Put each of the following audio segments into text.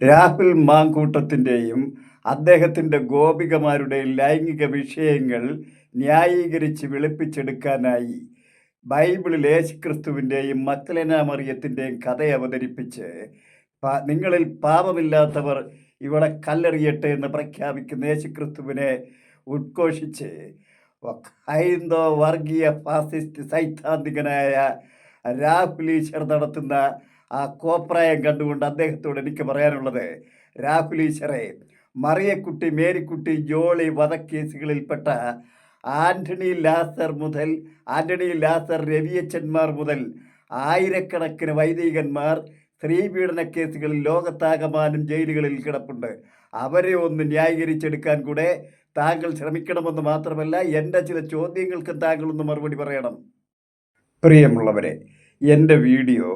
രാഹുൽ മാങ്കൂട്ടത്തിന്റെയും അദ്ദേഹത്തിന്റെ ഗോപികമാരുടെയും ലൈംഗിക വിഷയങ്ങൾ ന്യായീകരിച്ച് വെളുപ്പിച്ചെടുക്കാനായി ബൈബിളിൽ യേശുക്രിസ്തുവിന്റെയും മക്ലന മറിയത്തിന്റെയും കഥ അവതരിപ്പിച്ച് നിങ്ങളിൽ പാപമില്ലാത്തവർ ഇവിടെ കല്ലെറിയട്ടെ എന്ന് പ്രഖ്യാപിക്കുന്ന യേശുക്രിസ്തുവിനെ ഉദ്ഘോഷിച്ച് ഹൈന്ദവ വർഗീയ ഫാസിസ്റ്റ് സൈദ്ധാന്തികനായ രാഹുൽ ഈശ്വർ നടത്തുന്ന ആ കോപ്രായം കണ്ടുകൊണ്ട് അദ്ദേഹത്തോട് എനിക്ക് പറയാനുള്ളത് രാഹുൽ ഈശ്വറെ മറിയക്കുട്ടി മേരിക്കുട്ടി ജോളി വധക്കേസുകളിൽപ്പെട്ട ആന്റണി ലാസർ മുതൽ ആന്റണി ലാസർ രവിയച്ചന്മാർ മുതൽ ആയിരക്കണക്കിന് വൈദികന്മാർ സ്ത്രീപീഡന കേസുകളിൽ ലോകത്താകമാനം ജയിലുകളിൽ കിടപ്പുണ്ട്. അവരെ ഒന്ന് ന്യായീകരിച്ചെടുക്കാൻ കൂടെ താങ്കൾ ശ്രമിക്കണമെന്ന് മാത്രമല്ല എന്റെ ചില ചോദ്യങ്ങൾക്കും താങ്കൾ ഒന്ന് മറുപടി പറയണം. പ്രിയമുള്ളവരെ എന്റെ വീഡിയോ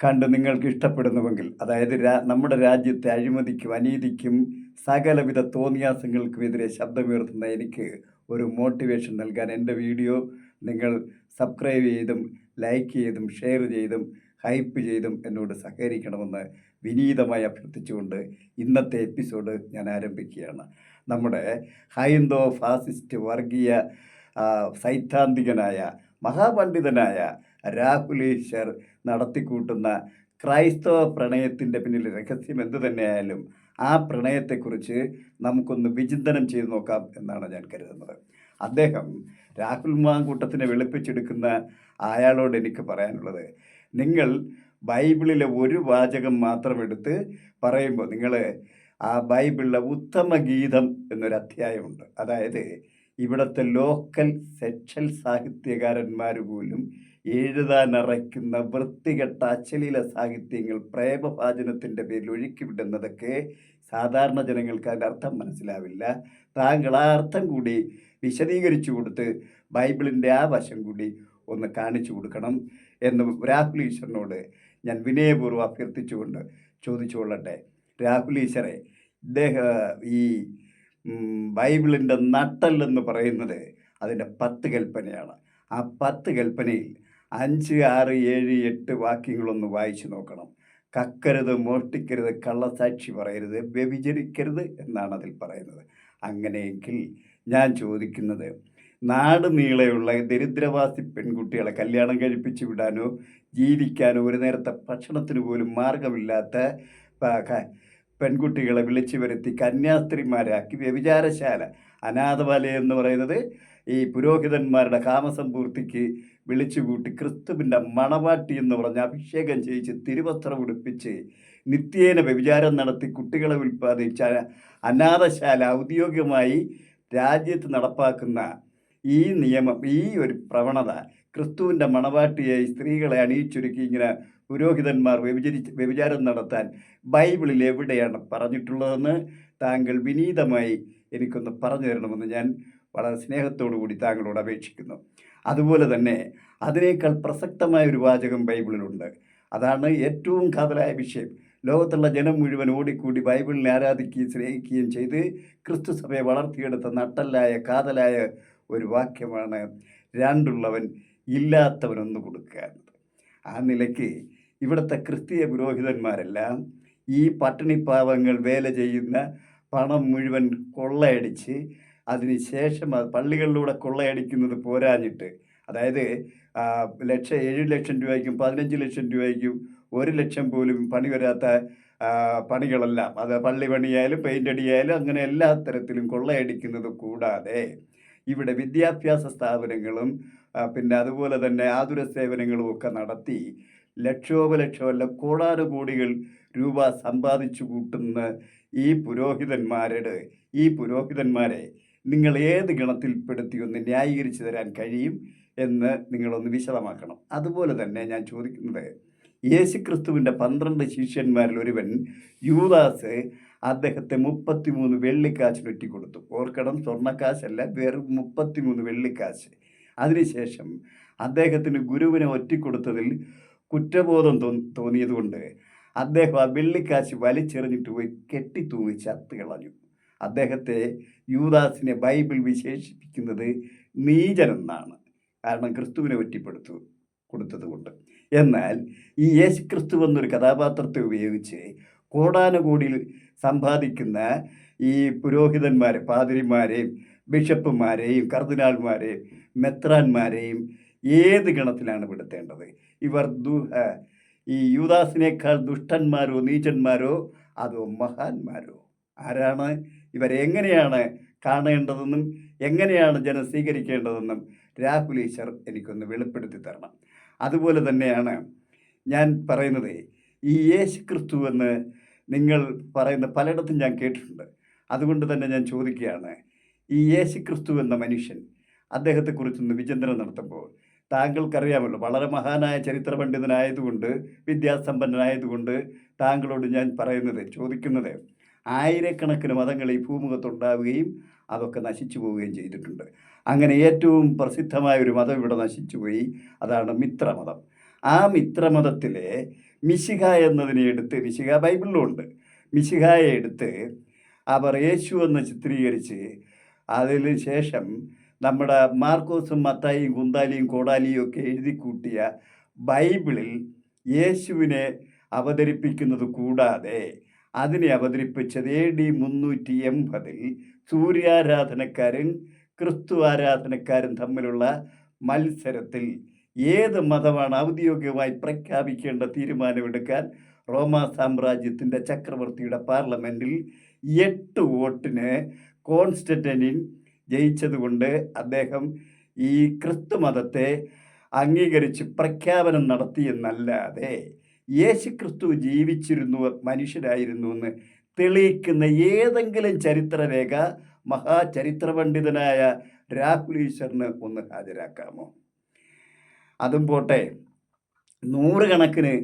കണ്ട് നിങ്ങൾക്ക് ഇഷ്ടപ്പെടുന്നുവെങ്കിൽ അതായത് നമ്മുടെ രാജ്യത്തെ അഴിമതിക്കും അനീതിക്കും സകലവിധ തോന്നിയാസങ്ങൾക്കുമെതിരെ ശബ്ദമുയർത്തുന്ന എനിക്ക് ഒരു മോട്ടിവേഷൻ നൽകാൻ എന്റെ വീഡിയോ നിങ്ങൾ സബ്സ്ക്രൈബ് ചെയ്തും ലൈക്ക് ചെയ്തും ഷെയർ ചെയ്തും ഹൈപ്പ് ചെയ്തും എന്നോട് സഹകരിക്കണമെന്ന് വിനീതമായി അഭ്യർത്ഥിച്ചുകൊണ്ട് ഇന്നത്തെ എപ്പിസോഡ് ഞാൻ ആരംഭിക്കുകയാണ്. നമ്മുടെ ഹൈന്ദോ ഫാസിസ്റ്റ് വർഗീയ സൈദ്ധാന്തികനായ മഹാപണ്ഡിതനായ രാഹുലീശ്വർ നടത്തിക്കൂട്ടുന്ന ക്രൈസ്തവ പ്രണയത്തിന്റെ പിന്നിൽ രഹസ്യം എന്തു തന്നെയായാലും ആ പ്രണയത്തെക്കുറിച്ച് നമുക്കൊന്ന് വിചിന്തനം ചെയ്തു നോക്കാം എന്നാണ് ഞാൻ കരുതുന്നത്. അദ്ദേഹം രാഹുൽ മാങ്കൂട്ടത്തിനെ വെളുപ്പിച്ചെടുക്കുന്ന അയാളോട് എനിക്ക് പറയാനുള്ളത്. നിങ്ങൾ ബൈബിളിലെ ഒരു വാചകം മാത്രം എടുത്ത് പറയുമ്പോൾ നിങ്ങൾ ആ ബൈബിളിലെ ഉത്തമ ഗീതം എന്നൊരു അധ്യായമുണ്ട് അതായത് ഇവിടുത്തെ ലോക്കൽ സെക്ഷൽ സാഹിത്യകാരന്മാർ പോലും എഴുതാനറയ്ക്കുന്ന വൃത്തികെട്ട അശ്ലീല സാഹിത്യങ്ങൾ പ്രേമഭാചനത്തിന്റെ പേരിൽ ഒഴുക്കിവിടുന്നതൊക്കെ സാധാരണ ജനങ്ങൾക്ക് അതിന്റെ അർത്ഥം മനസ്സിലാവില്ല. താങ്കൾ ആ അർത്ഥം കൂടി വിശദീകരിച്ചു കൊടുത്ത് ബൈബിളിന്റെ ആ വശം കൂടി ഒന്ന് കാണിച്ചു കൊടുക്കണം എന്ന് രാഹുൽ ഈശ്വരനോട് ഞാൻ വിനയപൂർവം അഭ്യർത്ഥിച്ചുകൊണ്ട് ചോദിച്ചുകൊള്ളട്ടെ. രാഹുൽ ഈശ്വറെ ഇദ്ദേഹം ഈ ബൈബിളിന്റെ നട്ടല്ലെന്ന് പറയുന്നത് അതിന്റെ പത്ത് കൽപ്പനയാണ്. ആ പത്ത് കൽപ്പനയിൽ അഞ്ച് ആറ് ഏഴ് എട്ട് വാക്യങ്ങളൊന്ന് വായിച്ചു നോക്കണം. കക്കരുത് മോഷ്ടിക്കരുത് കള്ളസാക്ഷി പറയരുത് വ്യഭിചരിക്കരുത് എന്നാണ് അതിൽ പറയുന്നത്. അങ്ങനെയെങ്കിൽ ഞാൻ ചോദിക്കുന്നത് നാട് നീളെയുള്ള ദരിദ്രവാസി പെൺകുട്ടികളെ കല്യാണം കഴിപ്പിച്ച് വിടാനോ ജീവിക്കാനോ ഒരു നേരത്തെ ഭക്ഷണത്തിന് പോലും മാർഗമില്ലാത്ത പെൺകുട്ടികളെ വിളിച്ചു വരുത്തി കന്യാസ്ത്രീമാരാക്കി വ്യഭിചാരശാല അനാഥവാലയം എന്ന് പറയുന്നത് ഈ പുരോഹിതന്മാരുടെ കാമസമ്പൂർത്തിക്ക് വിളിച്ചുകൂട്ടി ക്രിസ്തുവിന്റെ മണവാട്ടി എന്ന് പറഞ്ഞ് അഭിഷേകം ചെയ്യിച്ച് തിരുവസ്ത്രം ഉടുപ്പിച്ച് നിത്യേന വ്യഭിചാരം നടത്തി കുട്ടികളെ ഉൽപ്പാദിച്ച അനാഥശാല ഔദ്യോഗികമായി രാജ്യത്ത് നടപ്പാക്കുന്ന ഈ നിയമം ഈ ഒരു പ്രവണത ക്രിസ്തുവിന്റെ മണവാട്ടിയായി സ്ത്രീകളെ അണിയിച്ചൊരുക്കി ഇങ്ങനെ പുരോഹിതന്മാർ വ്യഭിചരിച്ച് വ്യഭിചാരം നടത്താൻ ബൈബിളിൽ എവിടെയാണ് പറഞ്ഞിട്ടുള്ളതെന്ന് താങ്കൾ വിനീതമായി എനിക്കൊന്ന് പറഞ്ഞു തരണമെന്ന് ഞാൻ വളരെ സ്നേഹത്തോടു കൂടി താങ്കളോട് അപേക്ഷിക്കുന്നു. അതുപോലെ തന്നെ അതിനേക്കാൾ പ്രസക്തമായ ഒരു വാചകം ബൈബിളിലുണ്ട്. അതാണ് ഏറ്റവും കാതലായ വിഷയം. ലോകത്തുള്ള ജനം മുഴുവൻ ഓടിക്കൂടി ബൈബിളിനെ ആരാധിക്കുകയും സ്നേഹിക്കുകയും ചെയ്ത് ക്രിസ്തു സഭയെ വളർത്തിയെടുത്ത നട്ടല്ലായ കാതലായ ഒരു വാക്യമാണ് രണ്ടുള്ളവൻ ഇല്ലാത്തവനൊന്ന് കൊടുക്കുക ആ നിലയ്ക്ക് ഇവിടുത്തെ ക്രിസ്തീയ പുരോഹിതന്മാരെല്ലാം ഈ പട്ടിണിപ്പാവങ്ങൾ വേല ചെയ്യുന്ന പണം മുഴുവൻ കൊള്ളയടിച്ച് അതിനുശേഷം അത് പള്ളികളിലൂടെ കൊള്ളയടിക്കുന്നത് പോരാഞ്ഞിട്ട് അതായത് ലക്ഷം ഏഴ് ലക്ഷം രൂപയ്ക്കും പതിനഞ്ച് ലക്ഷം രൂപയ്ക്കും ഒരു ലക്ഷം പോലും പണി വരാത്ത പണികളെല്ലാം അത് പള്ളി പണിയായാലും പെയിന്റ് അടിയായാലും അങ്ങനെ എല്ലാ തരത്തിലും കൊള്ളയടിക്കുന്നത് കൂടാതെ ഇവിടെ വിദ്യാഭ്യാസ സ്ഥാപനങ്ങളും പിന്നെ അതുപോലെ തന്നെ ആതുര സേവനങ്ങളും ഒക്കെ നടത്തി ലക്ഷോപലക്ഷമല്ല കോടാനുകോടികൾ രൂപ സമ്പാദിച്ചു കൂട്ടുന്ന ഈ പുരോഹിതന്മാരുടെ ഈ പുരോഹിതന്മാരെ നിങ്ങൾ ഏത് ഗണത്തിൽപ്പെടുത്തി ഒന്ന് ന്യായീകരിച്ചു തരാൻ കഴിയും എന്ന് നിങ്ങളൊന്ന് വിശദമാക്കണം. അതുപോലെ തന്നെ ഞാൻ ചോദിക്കുന്നത് യേശുക്രിസ്തുവിന്റെ പന്ത്രണ്ട് ശിഷ്യന്മാരിൽ ഒരുവൻ യൂദാസ് അദ്ദേഹത്തെ മുപ്പത്തിമൂന്ന് വെള്ളിക്കാശിനൊറ്റി കൊടുത്തു ഓർക്കണം സ്വർണക്കാശല്ല വെറും മുപ്പത്തിമൂന്ന് വെള്ളിക്കാശ്. അതിനുശേഷം അദ്ദേഹത്തിന് ഗുരുവിനെ ഒറ്റിക്കൊടുത്തതിൽ കുറ്റബോധം തോന്നിയതുകൊണ്ട് അദ്ദേഹം ആ വെള്ളിക്കാശ് വലിച്ചെറിഞ്ഞിട്ട് പോയി കെട്ടിത്തൂങ്ങി ചത്ത് കളഞ്ഞു. അദ്ദേഹത്തെ യൂദാസിനെ ബൈബിൾ വിശേഷിപ്പിക്കുന്നത് നീചനെന്നാണ്. കാരണം ക്രിസ്തുവിനെ ഒറ്റിപ്പെടുത്തു കൊടുത്തതുകൊണ്ട്. എന്നാൽ ഈ യേശു ക്രിസ്തു എന്നൊരു കഥാപാത്രത്തെ ഉപയോഗിച്ച് കോടാനുകോടിയിൽ സമ്പാദിക്കുന്ന ഈ പുരോഹിതന്മാരെ പാതിരിമാരെയും ബിഷപ്പുമാരെയും കർദിനാൾമാരെയും മെത്രാന്മാരെയും ഏത് ഗണത്തിലാണ് പെടുത്തേണ്ടത്? ഇവർ ദു ഈ യുദാസിനേക്കാൾ ദുഷ്ടന്മാരോ നീചന്മാരോ അതോ മഹാന്മാരോ? ആരാണ്? ഇവരെങ്ങനെയാണ് കാണേണ്ടതെന്നും എങ്ങനെയാണ് ജനം സ്വീകരിക്കേണ്ടതെന്നും രാഹുൽ ഈശ്വർ എനിക്കൊന്ന് വെളിപ്പെടുത്തി തരണം. അതുപോലെ തന്നെയാണ് ഞാൻ പറയുന്നത് ഈ യേശു ക്രിസ്തു എന്ന് നിങ്ങൾ പറയുന്ന പലയിടത്തും ഞാൻ കേട്ടിട്ടുണ്ട്. അതുകൊണ്ട് തന്നെ ഞാൻ ചോദിക്കുകയാണ് ഈ യേശു ക്രിസ്തു എന്ന മനുഷ്യൻ അദ്ദേഹത്തെക്കുറിച്ചൊന്ന് വിചിന്തനം നടത്തുമ്പോൾ താങ്കൾക്കറിയാമല്ലോ വളരെ മഹാനായ ചരിത്ര പണ്ഡിതനായതുകൊണ്ട് വിദ്യാസമ്പന്നനായതുകൊണ്ട് താങ്കളോട് ഞാൻ പറയുന്നത് ചോദിക്കുന്നത് ആയിരക്കണക്കിന് മതങ്ങൾ ഈ ഭൂമുഖത്തുണ്ടാവുകയും അതൊക്കെ നശിച്ചു പോവുകയും ചെയ്തിട്ടുണ്ട്. അങ്ങനെ ഏറ്റവും പ്രസിദ്ധമായ ഒരു മതം ഇവിടെ നശിച്ചുപോയി അതാണ് മിത്രമതം. ആ മിത്രമതത്തിലെ മിശിഹ എന്നതിനെ എടുത്ത് മിശിഹ ബൈബിളിലുണ്ട്. മിശിഹായെ എടുത്ത് അവർ യേശു എന്ന് ചിത്രീകരിച്ച് അതിന് ശേഷം നമ്മുടെ മാർക്കോസും മത്തായിയും കുന്താലിയും കോടാലിയും ഒക്കെ എഴുതി കൂട്ടിയ ബൈബിളിൽ യേശുവിനെ അവതരിപ്പിക്കുന്നത് കൂടാതെ അതിനെ അവതരിപ്പിച്ചത് എ ഡി മുന്നൂറ്റി എൺപതിൽ സൂര്യാരാധനക്കാരും ക്രിസ്തു ആരാധനക്കാരും തമ്മിലുള്ള മത്സരത്തിൽ ഏത് മതമാണ് ഔദ്യോഗികമായി പ്രഖ്യാപിക്കേണ്ട തീരുമാനമെടുക്കാൻ റോമാ സാമ്രാജ്യത്തിന്റെ ചക്രവർത്തിയുടെ പാർലമെന്റിൽ എട്ട് വോട്ടിന് കോൺസ്റ്റന്റിൻ ജയിച്ചതുകൊണ്ട് അദ്ദേഹം ഈ ക്രിസ്തു മതത്തെ അംഗീകരിച്ച് പ്രഖ്യാപനം നടത്തിയെന്നല്ലാതെ യേശു ക്രിസ്തു ജീവിച്ചിരുന്നു മനുഷ്യരായിരുന്നു എന്ന് തെളിയിക്കുന്ന ഏതെങ്കിലും ചരിത്രരേഖ മഹാചരിത്ര പണ്ഡിതനായ രാഹുൽ ഈശ്വറിന് ഒന്ന് ഹാജരാക്കാമോ? അതും പോട്ടെ നൂറുകണക്കിന്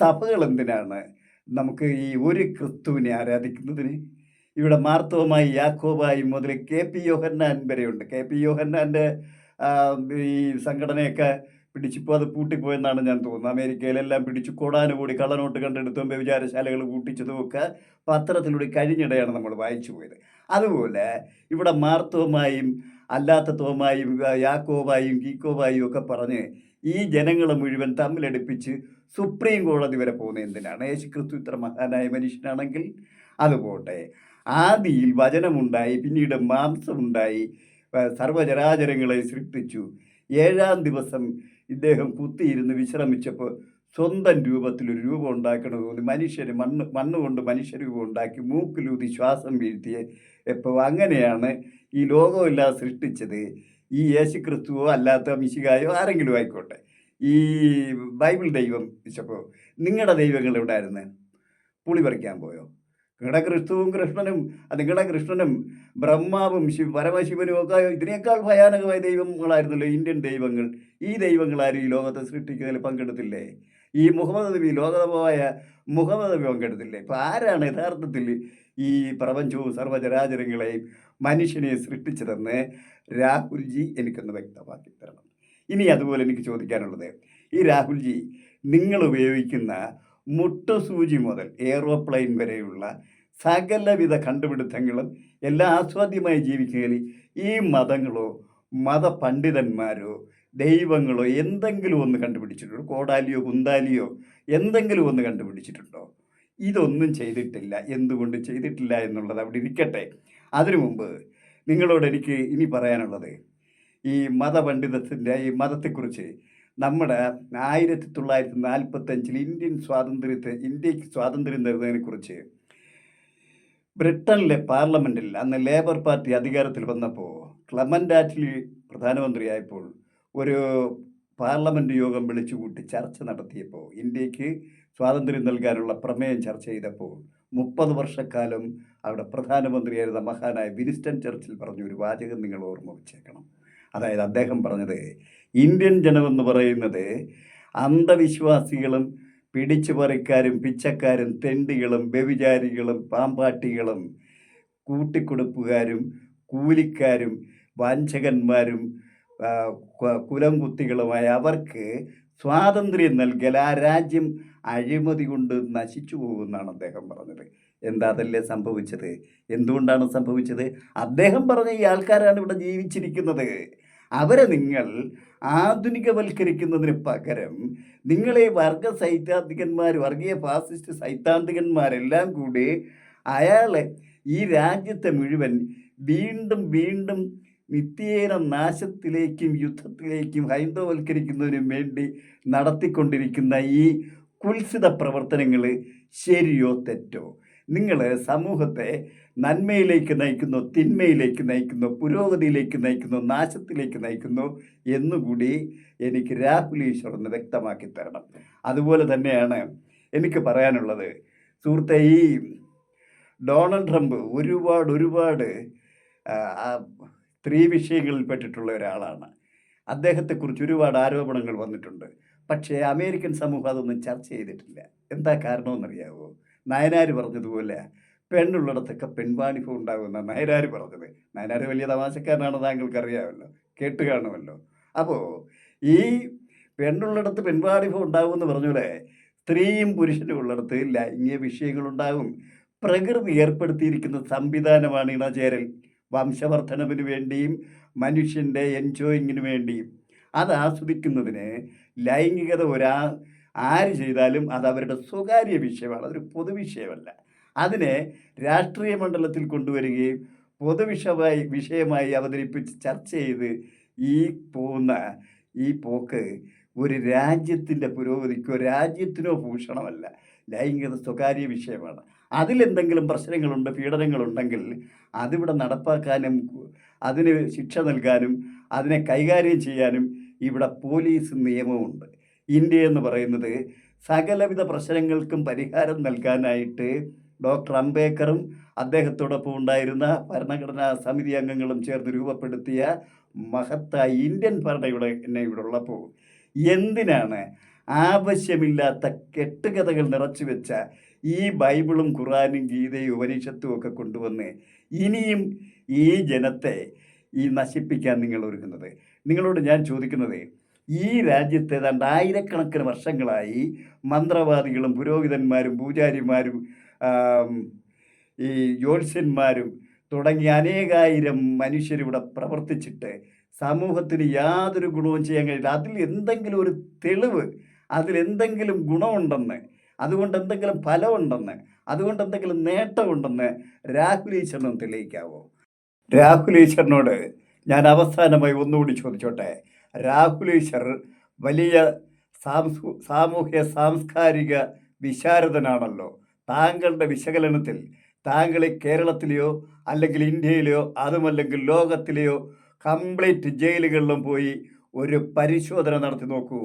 സഭകൾ എന്തിനാണ് നമുക്ക് ഈ ഒരു ക്രിസ്തുവിനെ ആരാധിക്കുന്നതിന്? ഇവിടെ മാർത്തവുമായി യാക്കോബായി മുതൽ കെ പി യോഹന്നാൻ വരെയുണ്ട്. കെ പി യോഹന്നാന്റെ ഈ സംഘടനയൊക്കെ പിടിച്ചിപ്പോൾ അത് പൂട്ടിപ്പോയെന്നാണ് ഞാൻ തോന്നുന്നത്. അമേരിക്കയിലെല്ലാം പിടിച്ചു കോടാനുകൂടി കള്ളനോട്ട് കണ്ടെടുത്തും വ്യഭിചാരശാലകൾ കൂട്ടിച്ചതും ഒക്കെ പത്രത്തിലൂടെ കഴിഞ്ഞിടെയാണ് നമ്മൾ വായിച്ചു പോയത്. അതുപോലെ ഇവിടെ മാർത്തവുമായും അല്ലാത്ത തോമായും ആ, യാക്കോബായും കീക്കോബായും ഒക്കെ പറഞ്ഞ് ഈ ജനങ്ങളെ മുഴുവൻ തമ്മിലടുപ്പിച്ച് സുപ്രീം കോടതി വരെ പോകുന്നത് എന്തിനാണ്? യേശുക്രിസ്തു ഇത്ര മഹാനായ മനുഷ്യനാണെങ്കിൽ അതുപോട്ടെ. ആദിയിൽ വചനമുണ്ടായി പിന്നീട് മാംസമുണ്ടായി സർവചരാചരങ്ങളെ സൃഷ്ടിച്ചു. ഏഴാം ദിവസം ഇദ്ദേഹം കുത്തിയിരുന്ന് വിശ്രമിച്ചപ്പോൾ സ്വന്തം രൂപത്തിൽ ഒരു രൂപം ഉണ്ടാക്കണമെന്ന് മനുഷ്യന് മണ്ണ് മണ്ണ് കൊണ്ട് മനുഷ്യരൂപം ഉണ്ടാക്കി മൂക്കിലൂതി ശ്വാസം വീഴ്ത്തിയ ഇപ്പോൾ അങ്ങനെയാണ് ഈ ലോകമെല്ലാം സൃഷ്ടിച്ചത്. ഈ യേശു ക്രിസ്തുവോ അല്ലാത്ത മിശികായോ ആരെങ്കിലും ആയിക്കോട്ടെ. ഈ ബൈബിൾ ദൈവം വിശപ്പോ നിങ്ങളുടെ ദൈവങ്ങൾ എവിടെ ആയിരുന്നു പുളി പറിക്കാൻ പോയോ? നിങ്ങളുടെ ക്രിസ്തുവും കൃഷ്ണനും അത് ഗണകൃഷ്ണനും കൃഷ്ണനും ബ്രഹ്മാവും ശിവ പരമശിവനും ഒക്കെ ഇതിനേക്കാൾ ഭയാനകമായ ദൈവങ്ങളായിരുന്നല്ലോ ഇന്ത്യൻ ദൈവങ്ങൾ. ഈ ദൈവങ്ങളാരും ഈ ലോകത്തെ സൃഷ്ടിക്കുന്നതിൽ പങ്കെടുത്തില്ലേ? ഈ മുഹമ്മദ് നബി ലോകതമായ മുഹമ്മദ് നബി പങ്കെടുത്തില്ലേ? ഇപ്പം ആരാണ് യഥാർത്ഥത്തിൽ ഈ പ്രപഞ്ചവും സർവചരാചരങ്ങളെയും മനുഷ്യനെ സൃഷ്ടിച്ചതെന്ന് രാഹുൽജി എനിക്കൊന്ന് വ്യക്തമാക്കി തരണം. ഇനി അതുപോലെ എനിക്ക് ചോദിക്കാനുള്ളത് ഈ രാഹുൽജി നിങ്ങൾ ഉപയോഗിക്കുന്ന മുട്ടുസൂചി മുതൽ ഏറോപ്ലെയിൻ വരെയുള്ള സകലവിധ കണ്ടുപിടുത്തങ്ങളും എല്ലാം ആസ്വാദ്യമായി ജീവിക്കുകയിൽ ഈ മതങ്ങളോ മതപണ്ഡിതന്മാരോ ദൈവങ്ങളോ എന്തെങ്കിലും ഒന്ന് കണ്ടുപിടിച്ചിട്ടുണ്ടോ? കോടാലിയോ കുന്താലിയോ എന്തെങ്കിലും ഒന്ന് കണ്ടുപിടിച്ചിട്ടുണ്ടോ? ഇതൊന്നും ചെയ്തിട്ടില്ല. എന്തുകൊണ്ട് ചെയ്തിട്ടില്ല എന്നുള്ളത് അവിടെ ഇരിക്കട്ടെ. അതിനു മുമ്പ് നിങ്ങളോട് എനിക്ക് ഇനി പറയാനുള്ളത് ഈ മതപണ്ഡിതത്തിന്റെ ഈ മതത്തെക്കുറിച്ച് നമ്മുടെ ആയിരത്തി തൊള്ളായിരത്തി നാൽപ്പത്തഞ്ചിൽ ഇന്ത്യൻ സ്വാതന്ത്ര്യത്തെ ഇന്ത്യയ്ക്ക് സ്വാതന്ത്ര്യം തരുന്നതിനെക്കുറിച്ച് ബ്രിട്ടനിലെ പാർലമെന്റിൽ അന്ന് ലേബർ പാർട്ടി അധികാരത്തിൽ വന്നപ്പോൾ ക്ലമന്റ് ആറ്റ്ലി പ്രധാനമന്ത്രിയായപ്പോൾ ഒരു പാർലമെന്റ് യോഗം വിളിച്ചു കൂട്ടി ചർച്ച നടത്തിയപ്പോൾ ഇന്ത്യയ്ക്ക് സ്വാതന്ത്ര്യം നൽകാനുള്ള പ്രമേയം ചർച്ച ചെയ്തപ്പോൾ മുപ്പത് വർഷക്കാലം അവിടെ പ്രധാനമന്ത്രിയായിരുന്ന മഹാനായ വിൻസ്റ്റൺ ചർച്ചിൽ പറഞ്ഞ ഒരു വാചകം നിങ്ങൾ ഓർമ്മ വെച്ചേക്കണം. അതായത് അദ്ദേഹം പറഞ്ഞത് ഇന്ത്യൻ ജനമെന്ന് പറയുന്നത് അന്ധവിശ്വാസികളും പിടിച്ചുപറിക്കാരും പിച്ചക്കാരും തെണ്ടികളും വ്യഭിചാരികളും പാമ്പാട്ടികളും കൂട്ടിക്കൊടുപ്പുകാരും കൂലിക്കാരും വഞ്ചകന്മാരും കുലം കുത്തികളുമായ അവർക്ക് സ്വാതന്ത്ര്യം നൽകൽ ആ രാജ്യം അഴിമതി കൊണ്ട് നശിച്ചു പോകുമെന്നാണ് അദ്ദേഹം പറഞ്ഞത്. എന്താ അതല്ലേ സംഭവിച്ചത്? എന്തുകൊണ്ടാണ് സംഭവിച്ചത്? അദ്ദേഹം പറഞ്ഞ ഈ ആൾക്കാരാണ് ഇവിടെ ജീവിച്ചിരിക്കുന്നത്. അവരെ നിങ്ങൾ ആധുനികവൽക്കരിക്കുന്നതിന് പകരം നിങ്ങളെ വർഗ സൈദ്ധാന്തികന്മാർ വർഗീയ ഫാസിസ്റ്റ് സൈദ്ധാന്തികന്മാരെല്ലാം കൂടി അയാളെ ഈ രാജ്യത്തെ മുഴുവൻ വീണ്ടും വീണ്ടും നിത്യേന നാശത്തിലേക്കും യുദ്ധത്തിലേക്കും ഹൈന്ദവവൽക്കരിക്കുന്നതിനും വേണ്ടി നടത്തിക്കൊണ്ടിരിക്കുന്ന ഈ കുൽസിത പ്രവർത്തനങ്ങൾ ശരിയോ തെറ്റോ? നിങ്ങൾ സമൂഹത്തെ നന്മയിലേക്ക് നയിക്കുന്നു തിന്മയിലേക്ക് നയിക്കുന്നു പുരോഗതിയിലേക്ക് നയിക്കുന്നു നാശത്തിലേക്ക് നയിക്കുന്നു എന്നുകൂടി എനിക്ക് രാഹുൽ ഈശ്വർ വ്യക്തമാക്കി തരണം. അതുപോലെ തന്നെയാണ് എനിക്ക് പറയാനുള്ളത് സുഹൃത്തെ ഈ ഡൊണാൾഡ് ട്രംപ് ഒരുപാട് ഒരുപാട് സ്ത്രീ വിഷയങ്ങളിൽ പെട്ടിട്ടുള്ള ഒരാളാണ്. അദ്ദേഹത്തെക്കുറിച്ച് ഒരുപാട് ആരോപണങ്ങൾ വന്നിട്ടുണ്ട്. പക്ഷേ അമേരിക്കൻ സമൂഹം അതൊന്നും ചർച്ച ചെയ്തിട്ടില്ല. എന്താ കാരണമെന്നറിയാവോ? നയനാർ പറഞ്ഞതുപോലെ പെണ്ണുള്ളിടത്തൊക്കെ പെൺവാണിഭം ഉണ്ടാകുമെന്ന നയനാർ പറഞ്ഞത്. നയനാർ വലിയ തമാശക്കാരനാണ് താങ്കൾക്ക് അറിയാമല്ലോ കേട്ട് കാണുമല്ലോ. അപ്പോൾ ഈ പെണ്ണുള്ളിടത്ത് പെൺവാണിഭം ഉണ്ടാകുമെന്ന് പറഞ്ഞൂടെ സ്ത്രീയും പുരുഷനും ഉള്ളിടത്ത് ലൈംഗിക വിഷയങ്ങളുണ്ടാകും. പ്രകൃതി ഏർപ്പെടുത്തിയിരിക്കുന്ന സംവിധാനമാണ് ഇണചേരൽ വംശവർദ്ധനവിന് വേണ്ടിയും മനുഷ്യന്റെ എൻജോയിങ്ങിന് വേണ്ടിയും. അത് ആസ്വദിക്കുന്നതിന് ലൈംഗികത ഒരാ ആര് ചെയ്താലും അത് അവരുടെ സ്വകാര്യ വിഷയമാണ് അതൊരു പൊതുവിഷയമല്ല അതിനെ രാഷ്ട്രീയ മണ്ഡലത്തിൽ കൊണ്ടുവരികയും പൊതുവിഷയമായി വിഷയമായി അവതരിപ്പിച്ച് ചർച്ച ചെയ്ത് ഈ പോകുന്ന ഈ പോക്ക് ഒരു രാജ്യത്തിന്റെ പുരോഗതിക്കോ രാജ്യത്തിനോ ഭൂഷണമല്ല. ലൈംഗികത സ്വകാര്യ വിഷയമാണ്. അതിലെന്തെങ്കിലും പ്രശ്നങ്ങളുണ്ട് പീഡനങ്ങളുണ്ടെങ്കിൽ അതിവിടെ നടപ്പാക്കാനും അതിന് ശിക്ഷ നൽകാനും അതിനെ കൈകാര്യം ചെയ്യാനും ഇവിടെ പോലീസ് നിയമമുണ്ട്. ഇന്ത്യ എന്ന് പറയുന്നത് സകലവിധ പ്രശ്നങ്ങൾക്കും പരിഹാരം നൽകാനായിട്ട് ഡോക്ടർ അംബേദ്കറും അദ്ദേഹത്തോടൊപ്പം ഉണ്ടായിരുന്ന ഭരണഘടനാ സമിതി അംഗങ്ങളും ചേർന്ന് രൂപപ്പെടുത്തിയ മഹത്തായ ഇന്ത്യൻ ഉള്ളപ്പോൾ എന്തിനാണ് ആവശ്യമില്ലാത്ത കെട്ടുകഥകൾ നിറച്ചു വെച്ച ഈ ബൈബിളും ഖുറാനും ഗീതയും ഉപനിഷത്തും ഒക്കെ കൊണ്ടുവന്ന് ഇനിയും ഈ ജനത്തെ ഈ നശിപ്പിക്കാൻ നിങ്ങൾ ഒരുങ്ങുന്നത്? നിങ്ങളോട് ഞാൻ ചോദിക്കുന്നത് ഈ രാജ്യത്തെ ഏതാണ്ട് ആയിരക്കണക്കിന് വർഷങ്ങളായി മന്ത്രവാദികളും പുരോഹിതന്മാരും പൂജാരിമാരും ഈ ജ്യോത്സ്യന്മാരും തുടങ്ങിയ അനേകായിരം മനുഷ്യരിവിടെ പ്രവർത്തിച്ചിട്ട് സമൂഹത്തിന് യാതൊരു ഗുണവും ചെയ്യാൻ കഴിയില്ല. അതിൽ എന്തെങ്കിലും ഒരു തെളിവ് അതിലെന്തെങ്കിലും ഗുണമുണ്ടെന്ന് അതുകൊണ്ട് എന്തെങ്കിലും ഫലമുണ്ടെന്ന് അതുകൊണ്ട് എന്തെങ്കിലും നേട്ടമുണ്ടെന്ന് രാഹുൽ ഈശ്വരനും തെളിയിക്കാവോ? രാഹുൽ ഈശ്വരനോട് ഞാൻ അവസാനമായി ഒന്നുകൂടി ചോദിച്ചോട്ടെ. രാഹുൽ ഈശ്വർ വലിയ സാമൂഹ്യ സാംസ്കാരിക വിശാരദനാണല്ലോ. താങ്കളുടെ വിശകലനത്തിൽ താങ്കൾ ഈ കേരളത്തിലെയോ അല്ലെങ്കിൽ ഇന്ത്യയിലെയോ അതുമല്ലെങ്കിൽ ലോകത്തിലെയോ കംപ്ലീറ്റ് ജയിലുകളിലും പോയി ഒരു പരിശോധന നടത്തി നോക്കൂ.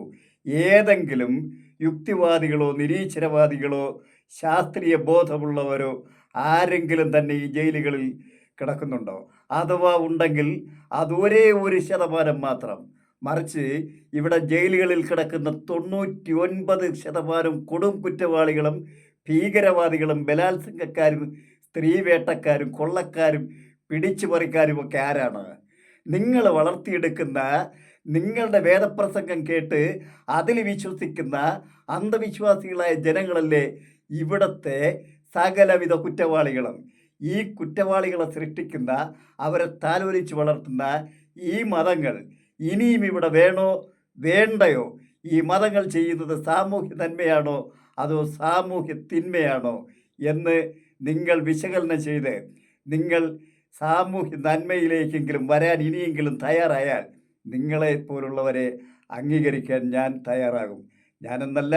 ഏതെങ്കിലും യുക്തിവാദികളോ നിരീശ്വരവാദികളോ ശാസ്ത്രീയ ബോധമുള്ളവരോ ആരെങ്കിലും തന്നെ ഈ ജയിലുകളിൽ കിടക്കുന്നുണ്ടോ? അഥവാ ഉണ്ടെങ്കിൽ അത് ഒരേ ഒരു ശതമാനം മാത്രം. മറിച്ച് ഇവിടെ ജയിലുകളിൽ കിടക്കുന്ന തൊണ്ണൂറ്റി ഒൻപത് ശതമാനം കൊടും കുറ്റവാളികളും ഭീകരവാദികളും ബലാത്സംഗക്കാരും സ്ത്രീവേട്ടക്കാരും കൊള്ളക്കാരും പിടിച്ചു പറിക്കാരും ഒക്കെ ആരാണ്? നിങ്ങൾ വളർത്തിയെടുക്കുന്ന നിങ്ങളുടെ വേദപ്രസംഗം കേട്ട് അതിൽ വിശ്വസിക്കുന്ന അന്ധവിശ്വാസികളായ ജനങ്ങളല്ലേ ഇവിടുത്തെ സകലവിധ കുറ്റവാളികളും? ഈ കുറ്റവാളികളെ സൃഷ്ടിക്കുന്ന അവരെ താലോലിച്ച് വളർത്തുന്ന ഈ മതങ്ങൾ ഇനിയും ഇവിടെ വേണോ? വേണ്ടയോ? ഈ മതങ്ങൾ ചെയ്യുന്നത് സാമൂഹ്യ നന്മയാണോ? അതോ സാമൂഹ്യ തിന്മയാണോ എന്ന് നിങ്ങൾ വിശകലനം ചെയ്ത് നിങ്ങൾ സാമൂഹ്യ നന്മയിലേക്കെങ്കിലും വരാൻ ഇനിയെങ്കിലും തയ്യാറായാൽ നിങ്ങളെ പോലുള്ളവരെ അംഗീകരിക്കാൻ ഞാൻ തയ്യാറാകും. ഞാനെന്നല്ല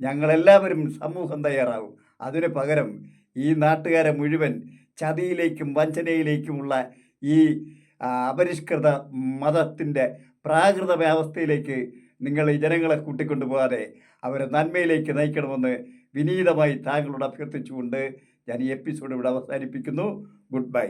ഞങ്ങളെല്ലാവരും സമൂഹം തയ്യാറാകും. അതിന് പകരം ഈ നാട്ടുകാരെ മുഴുവൻ ചതിയിലേക്കും വഞ്ചനയിലേക്കുമുള്ള ഈ അപരിഷ്കൃത മതത്തിന്റെ പ്രാകൃത വ്യവസ്ഥയിലേക്ക് നിങ്ങൾ ഈ ജനങ്ങളെ കൂട്ടിക്കൊണ്ടുപോകാതെ അവരെ നന്മയിലേക്ക് നയിക്കണമെന്ന് വിനീതമായി താങ്കളോട് അഭ്യർത്ഥിച്ചുകൊണ്ട് ഞാൻ ഈ എപ്പിസോഡ് ഇവിടെ അവസാനിപ്പിക്കുന്നു. Good bye